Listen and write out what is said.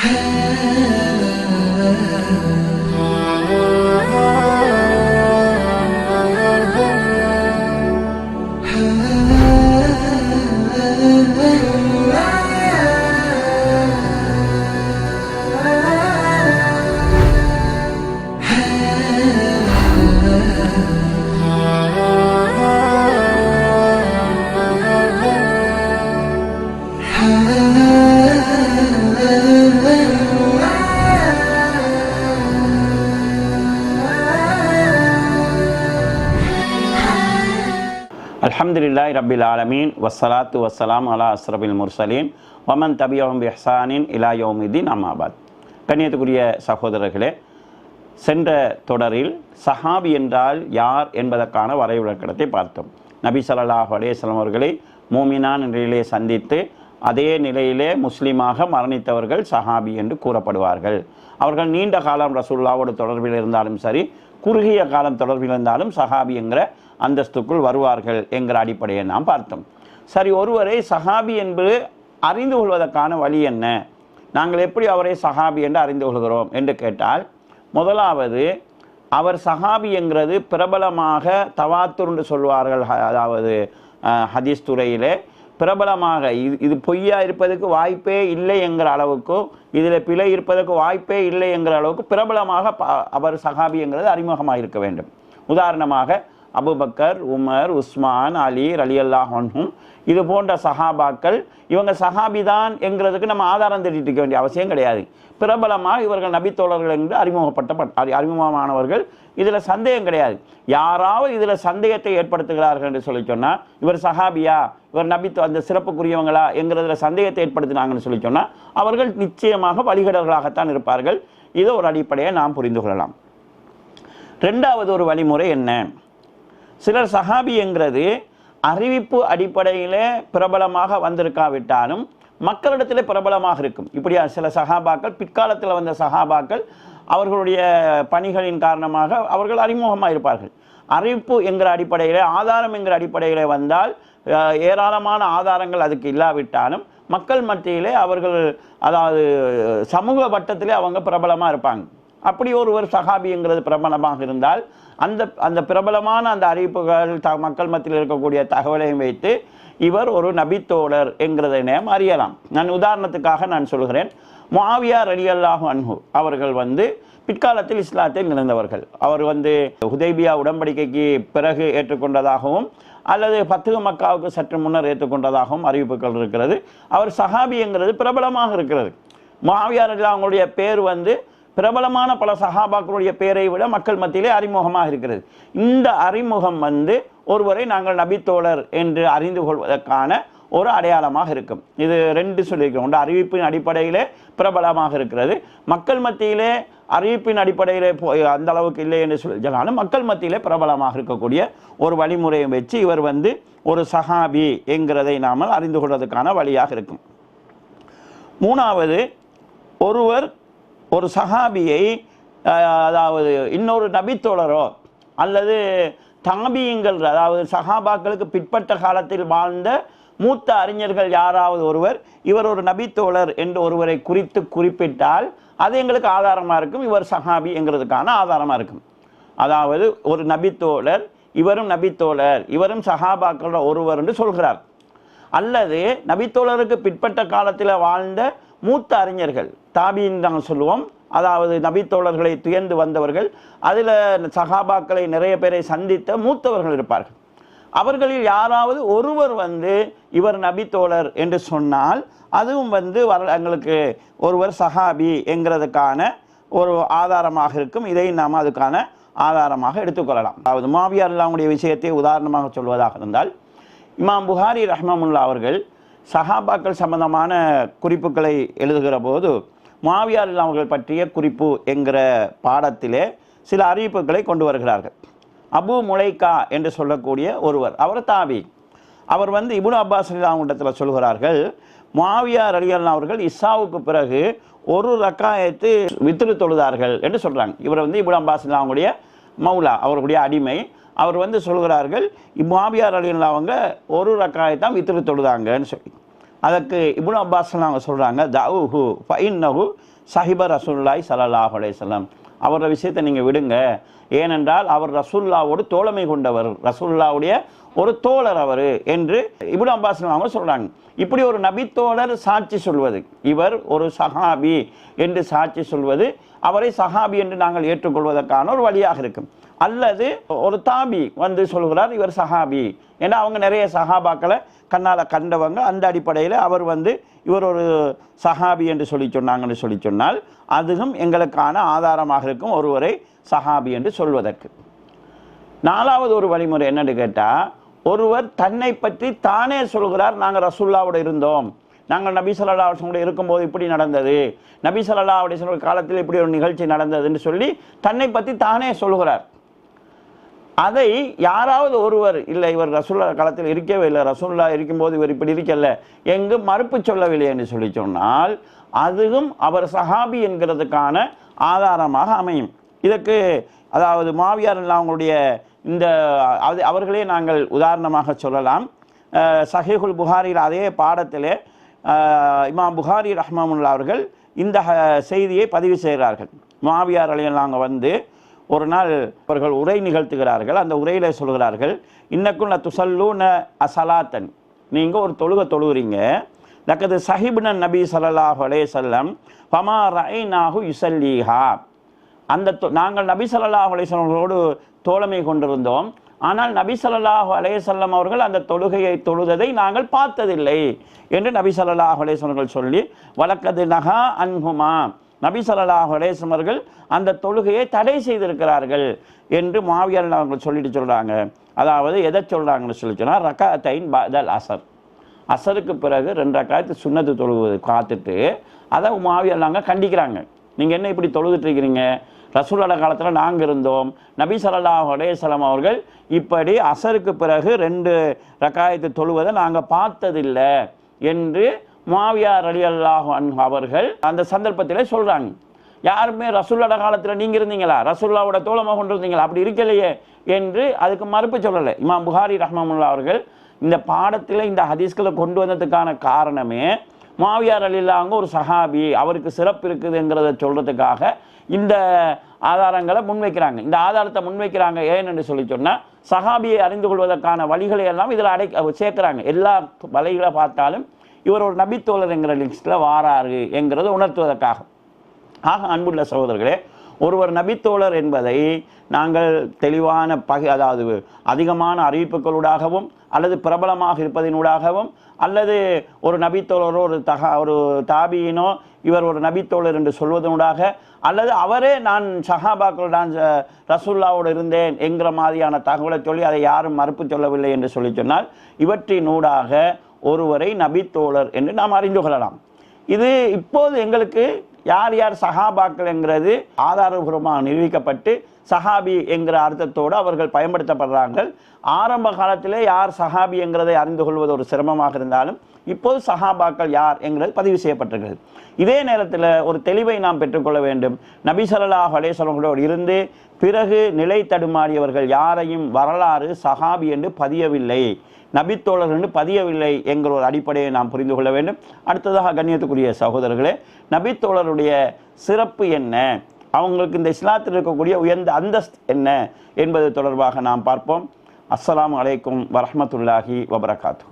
Hey. அலமதுல்லாய் ரபில் ஆலமீன் வசலாத்து வஸ்ஸலாம் அலா அஸ்ரபில் முர்சலீன் வமன் தபியோம் பிஹ்சானின் இலா யௌமிதீன் அம்மாபாத் கண்ணியத்துக்குரிய சகோதரர்களே சென்ற தொடரில் சஹாபி என்றால் யார் என்பதற்கான வரைவிலக்கணத்தை பார்த்தோம். நபி ஸல்லல்லாஹு அலேஸ்லாம் அவர்களை மூமினான் நிலையிலே சந்தித்து அதே நிலையிலே முஸ்லீமாக மரணித்தவர்கள் சஹாபி என்று கூறப்படுவார்கள். அவர்கள் நீண்ட காலம் ரசூல்லாவோட தொடர்பில் இருந்தாலும் சரி குறுகிய காலம் தொடர்பில் இருந்தாலும் சஹாபி என்கிற அந்தஸ்துக்குள் வருவார்கள் என்கிற அடிப்படையை நாம் பார்த்தோம். சரி ஒருவரை சஹாபி என்பது அறிந்து கொள்வதற்கான வழி என்ன? நாங்கள் எப்படி அவரை சஹாபி என்று அறிந்து கொள்கிறோம் என்று கேட்டால் முதலாவது அவர் சஹாபி என்கிறது பிரபலமாக தவாத்துருண்டு சொல்வார்கள். அதாவது ஹதீஸ் துறையிலே பிரபலமாக. இது இது பொய்யா இருப்பதற்கு வாய்ப்பே இல்லை என்கிற அளவுக்கு இதில் பிழை இருப்பதற்கு வாய்ப்பே இல்லை என்கிற அளவுக்கு பிரபலமாக அவர் சகாபி என்கிறது அறிமுகமாக இருக்க வேண்டும். உதாரணமாக Abu Bakr Umar Usman Ali Ali Allah இது போன்ற சஹாபாக்கள் இவங்க சஹாபிதான் என்கிறதுக்கு நம்ம ஆதாரம் தேடிட்டு இருக்க வேண்டிய அவசியம் கிடையாது. பிரபலமாக இவர்கள் நபித்தோழர்கள் என்று அறிமுகப்பட்ட அறிமுகமானவர்கள் இதில் சந்தேகம் கிடையாது. யாராவது இதில் சந்தேகத்தை ஏற்படுத்துகிறார்கள் என்று சொல்லி சொன்னால் இவர் சஹாபியா இவர் நபித்து அந்த சிறப்புக்குரியவங்களா என்கிறதுல சந்தேகத்தை ஏற்படுத்தினாங்கன்னு சொல்லி சொன்னால் அவர்கள் நிச்சயமாக வழிகடர்களாகத்தான் இருப்பார்கள். இதை ஒரு அடிப்படையை நாம் புரிந்து கொள்ளலாம். ரெண்டாவது ஒரு வழிமுறை என்ன? சிலர் சஹாபிங்கிறது அறிவிப்பு அடிப்படையில் பிரபலமாக வந்திருக்காவிட்டாலும் மக்களிடத்தில் பிரபலமாக இருக்கும். இப்படியா சில சகாபாக்கள் பிற்காலத்தில் வந்த சகாபாக்கள் அவர்களுடைய பணிகளின் காரணமாக அவர்கள் அறிமுகமாக இருப்பார்கள். அறிவிப்பு என்கிற அடிப்படையில் ஆதாரம் என்கிற அடிப்படையில் வந்தால் ஏராளமான ஆதாரங்கள் அதுக்கு இல்லாவிட்டாலும் மக்கள் மத்தியிலே அவர்கள் அதாவது சமூக வட்டத்திலே அவங்க பிரபலமாக இருப்பாங்க. அப்படி ஒருவர் சகாபிங்கிறது பிரபலமாக இருந்தால் அந்த அந்த பிரபலமான அந்த அறிவிப்புகள் த மக்கள் மத்தியில் இருக்கக்கூடிய தகவலையும் வைத்து இவர் ஒரு நபித்தோழர் என்கிறதை நேம் அறியலாம். நான் உதாரணத்துக்காக நான் சொல்கிறேன். மாவியா ரலியல்லாஹு அன்ஹு அவர்கள் வந்து பிற்காலத்தில் இஸ்லாத்தில் நிறந்தவர்கள். அவர் வந்து ஹுதைபியா உடன்படிக்கைக்கு பிறகு ஏற்றுக்கொண்டதாகவும் அல்லது பத்து மக்காவுக்கு சற்று முன்னர் ஏற்றுக்கொண்டதாகவும் அறிவிப்புகள் இருக்கிறது. அவர் சஹாபிங்கிறது பிரபலமாக இருக்கிறது. மாவியார் அவங்களுடைய பேர் வந்து பிரபலமான பல சஹாபாக்களுடைய பேரை விட மக்கள் மத்தியிலே அறிமுகமாக இருக்கிறது. இந்த அறிமுகம் வந்து ஒருவரை நாங்கள் நபித்தோழர் என்று அறிந்து கொள்வதற்கான ஒரு அடையாளமாக இருக்கும். இது ரெண்டு சொல்லியிருக்கோம் ஒன்று அறிவிப்பின் அடிப்படையிலே பிரபலமாக இருக்கிறது. மக்கள் மத்தியிலே அறிவிப்பின் அடிப்படையிலே போய் அந்த அளவுக்கு இல்லை என்று சொன்னாலும் மக்கள் மத்தியிலே பிரபலமாக இருக்கக்கூடிய ஒரு வழிமுறையை வச்சு இவர் வந்து ஒரு சஹாபி என்கிறதை நாம் அறிந்து கொள்வதற்கான வழியாக இருக்கும். மூணாவது ஒருவர் ஒரு சஹாபியை அதாவது இன்னொரு நபித்தோழரோ அல்லது தாபியங்கள் அதாவது சஹாபாக்களுக்கு பிற்பட்ட காலத்தில் வாழ்ந்த மூத்த அறிஞர்கள் யாராவது ஒருவர் இவர் ஒரு நபித்தோழர் என்று ஒருவரை குறித்து குறிப்பிட்டால் அது எங்களுக்கு ஆதாரமாக இருக்கும் இவர் சஹாபி என்கிறதுக்கான ஆதாரமாக இருக்கும். அதாவது ஒரு நபித்தோழர் இவரும் நபித்தோழர் இவரும் சஹாபாக்களோட ஒருவர் என்று சொல்கிறார். அல்லது நபித்தோழருக்கு பிற்பட்ட காலத்தில் வாழ்ந்த மூத்த அறிஞர்கள் தாபின்னு நாங்கள் சொல்லுவோம். அதாவது நபித்தோழர்களை துயர்ந்து வந்தவர்கள் அதில் சகாபாக்களை நிறைய பேரை சந்தித்த மூத்தவர்கள் இருப்பார்கள். அவர்களில் யாராவது ஒருவர் வந்து இவர் நபித்தோழர் என்று சொன்னால் அதுவும் வந்து வர எங்களுக்கு ஒருவர் சஹாபி என்கிறதுக்கான ஒரு ஆதாரமாக இருக்கும். இதை நாம் அதுக்கான ஆதாரமாக எடுத்துக்கொள்ளலாம். அதாவது மாவியார் இல்லாமுடைய விஷயத்தை உதாரணமாக சொல்வதாக இருந்தால் இமாம் புகாரி ரஹ்மமுல்லா அவர்கள் சஹாபாக்கள் சம்பந்தமான குறிப்புகளை எழுதுகிற போது மாவியார் அவர்கள் பற்றிய குறிப்பு என்கிற பாடத்திலே சில அறிவிப்புகளை கொண்டு வருகிறார்கள். அபு முலைக்கா என்று சொல்லக்கூடிய ஒருவர் அவர் தாவி. அவர் வந்து இபுன் அப்பாஸ் அவங்களிடத்தில் சொல்கிறார்கள் மாவியார் அலியல்லா அவர்கள் இஸ்ஸாவுக்கு பிறகு ஒரு ரக்காயத்து வித்திரு தொழுதார்கள் என்று சொல்கிறாங்க இவர் வந்து இபுன் அப்பாஸ் அவங்களுடைய மௌலா அவர்களுடைய அடிமை. அவர் வந்து சொல்கிறார்கள் இம்மாபியார் அலியல்லா அவங்க ஒரு ரக்காயத்தான் வித்திரு தொழுதாங்கன்னு சொல்லி. அதற்கு இபுன் அப்பாஸ்லாம் அவங்க சொல்கிறாங்க தவுஹு ஃபைன்னஹு சஹிப ரசூல்லாய் சலல்லாஹ் அலைஹி அவரோட விஷயத்தை நீங்கள் விடுங்க. ஏனென்றால் அவர் ரசூல்லாவோடு தோழமை கொண்டவர் ரசூல்லாவுடைய ஒரு தோழர் அவர் என்று இபுன் அப்பாஸ் அவங்க சொல்கிறாங்க இப்படி ஒரு நபித்தோழர் சாட்சி சொல்வது இவர் ஒரு சஹாபி என்று சாட்சி சொல்வது அவரை சஹாபி என்று நாங்கள் ஏற்றுக்கொள்வதற்கான ஒரு வழியாக இருக்கும். அல்லது ஒரு தாபி வந்து சொல்கிறார் இவர் சஹாபி. ஏன்னா அவங்க நிறைய சஹாபாக்களை கண்ணால் கண்டவங்க. அந்த அடிப்படையில் அவர் வந்து இவர் ஒரு சஹாபி என்று சொல்லி சொன்னாங்கன்னு சொல்லி சொன்னால் அதுவும் எங்களுக்கான ஆதாரமாக இருக்கும் ஒருவரை சஹாபி என்று சொல்வதற்கு. நாலாவது ஒரு வழிமுறை என்னன்னு கேட்டால் ஒருவர் தன்னை பற்றி தானே சொல்கிறார் நாங்கள் ரசூல்லாவோட இருந்தோம். நாங்கள் நபி சொல்லல்லா கூட இருக்கும்போது இப்படி நடந்தது. நபி சொல்லல்லா அப்படி சொல்கிற காலத்தில் இப்படி ஒரு நிகழ்ச்சி நடந்ததுன்னு சொல்லி தன்னை பற்றி தானே சொல்கிறார் அதை யாராவது ஒருவர் இல்லை இவர் ரசூல்லா காலத்தில் இருக்கவே இல்லை ரசூல்லா இருக்கும்போது இவர் இப்படி இருக்கல எங்கு மறுப்பு சொல்லவில்லை என்று சொல்லி சொன்னால் அதுவும் அவர் சஹாபி என்கிறதுக்கான ஆதாரமாக அமையும். இதற்கு அதாவது மாவியார் அவங்களுடைய இந்த அது அவர்களே நாங்கள் உதாரணமாக சொல்லலாம். அஹ், சஹீஹுல் புகாரில் அதே பாடத்திலே இமாம் புகாரி ரஹ்மாமுல்லா அவர்கள் இந்த செய்தியை பதிவு செய்கிறார்கள். மாவியார் நாங்கள் வந்து ஒரு நாள் அவர்கள் உரை நிகழ்த்துகிறார்கள். அந்த உரையில் சொல்கிறார்கள் இன்னக்கும் துசல்லூன அசலாத்தன் நீங்கள் ஒரு தொழுக தொழுகிறீங்க. லக்கது சஹிப்ன நபி ஸல்லல்லாஹு அலைஹி பமா ரை நாகு யுசல்லீஹா அந்த தொ- நாங்கள் நபி சல்லாஹ் அலைஹி தோழமை கொண்டிருந்தோம். ஆனால் நபி ஸல்லல்லாஹு அலையசல்லம் அவர்கள் அந்த தொழுகையை தொழுததை நாங்கள் பார்த்ததில்லை என்று நபி ஸல்லல்லாஹு அலைஹி அவர்கள் சொல்லி வழக்கது நகா அன்ஹுமா. நபி ஸல்லல்லாஹு அலைஹி அவர்கள் அந்த தொழுகையை தடை செய்திருக்கிறார்கள் என்று மாவியல் அவர்கள் சொல்லிட்டு சொல்கிறாங்க அதாவது எதை சொல்கிறாங்கன்னு சொல்லி சொன்னால் ரகாத்தைன் பதல் அசர் அசருக்கு பிறகு ரெண்டு ரக்காயத்து சுண்ணத்து தொழுவது காத்துட்டு அதை மாவியல்லாங்க கண்டிக்கிறாங்க. நீங்கள் என்ன இப்படி தொழுதுட்டு இருக்கிறீங்க? ரசூலோட காலத்தில் நாங்கள் இருந்தோம். நபி சல்லா அலைஹி அவர்கள் இப்படி அசருக்கு பிறகு ரெண்டு ரக்காயத்தை தொழுவதை நாங்கள் பார்த்ததில்லை என்று மாவியார் அலி அல்லாஹ் அவர்கள் அந்த சந்தர்ப்பத்தில் சொல்கிறாங்க யாருமே ரசூல்லோட காலத்தில் நீங்கள் இருந்தீங்களா? ரசூல்லாவோட தோழமாக கொண்டு இருந்தீங்களா அப்படி இருக்கலையே என்று அதுக்கு மறுப்பு சொல்லலை. இமாம் புகாரி ரஹ்மமுல்லா அவர்கள் இந்த பாடத்தில் இந்த ஹதீஸ்களை கொண்டு வந்ததுக்கான காரணமே மாவியார் அலில்லாங்க ஒரு சஹாபி அவருக்கு சிறப்பு இருக்குதுங்கிறத சொல்கிறதுக்காக இந்த ஆதாரங்களை முன்வைக்கிறாங்க. இந்த ஆதாரத்தை முன்வைக்கிறாங்க. ஏன்னு சொல்லி சொன்னால் சஹாபியை அறிந்து கொள்வதற்கான வழிகளை எல்லாம் இதில் அடை சேர்க்குறாங்க. எல்லா வழிகளை பார்த்தாலும் இவர் ஒரு நபித்தோழர் என்கிற லிஸ்ட்டில் வாராரு என்கிறத உணர்த்துவதற்காக. ஆக அன்புள்ள சகோதரர்களே ஒருவர் நபித்தோழர் என்பதை நாங்கள் தெளிவான பகை அதாவது அதிகமான அறிவிப்புகளூடாகவும் அல்லது பிரபலமாக இருப்பதினூடாகவும் அல்லது ஒரு நபித்தோழரோ ஒரு தக ஒரு தாபியினோ இவர் ஒரு நபித்தோழர் என்று சொல்வதனூடாக அல்லது அவரே நான் சஹாபாக்கள் நான் ச- இருந்தேன் என்கிற மாதிரியான தகவலை சொல்லி அதை யாரும் மறுப்பு சொல்லவில்லை என்று சொல்லி சொன்னால் இவற்றினூடாக ஒருவரை நபித்தோழர் என்று நாம் அறிந்து கொள்ளலாம். இது இப்போது எங்களுக்கு யார் யார் சஹாபாக்கள் என்கிறது ஆதாரபூர்வமாக நிரூபிக்கப்பட்டு சஹாபி என்கிற அர்த்தத்தோடு அவர்கள் பயன்படுத்தப்படுறார்கள் ஆரம்ப காலத்திலே யார் சஹாபி என்கிறதை அறிந்து கொள்வது ஒரு சிரமமாக இருந்தாலும் இப்போது சஹாபாக்கள் யார் என்கிறது பதிவு செய்யப்பட்டிருக்கிறது. இதே நேரத்தில் ஒரு தெளிவை நாம் பெற்றுக்கொள்ள வேண்டும். நபி ஸல்லல்லாஹு அலைஹி இருந்து பிறகு நிலை தடுமாறியவர்கள் யாரையும் வரலாறு சஹாபி என்று பதியவில்லை. நபித்தோழர் என்று பதியவில்லை என்கிற ஒரு அடிப்படையை நாம் புரிந்து கொள்ள வேண்டும். அடுத்ததாக கண்ணியத்துக்குரிய சகோதரர்களே நபித்தோழருடைய சிறப்பு என்ன? அவங்களுக்கு இந்த இஸ்லாத்தில் இருக்கக்கூடிய உயர்ந்த அந்தஸ்து என்ன என்பது தொடர்பாக நாம் பார்ப்போம். அஸ்லாம் அலைக்கும் வரமத்துல்லாஹி வபரகாத்து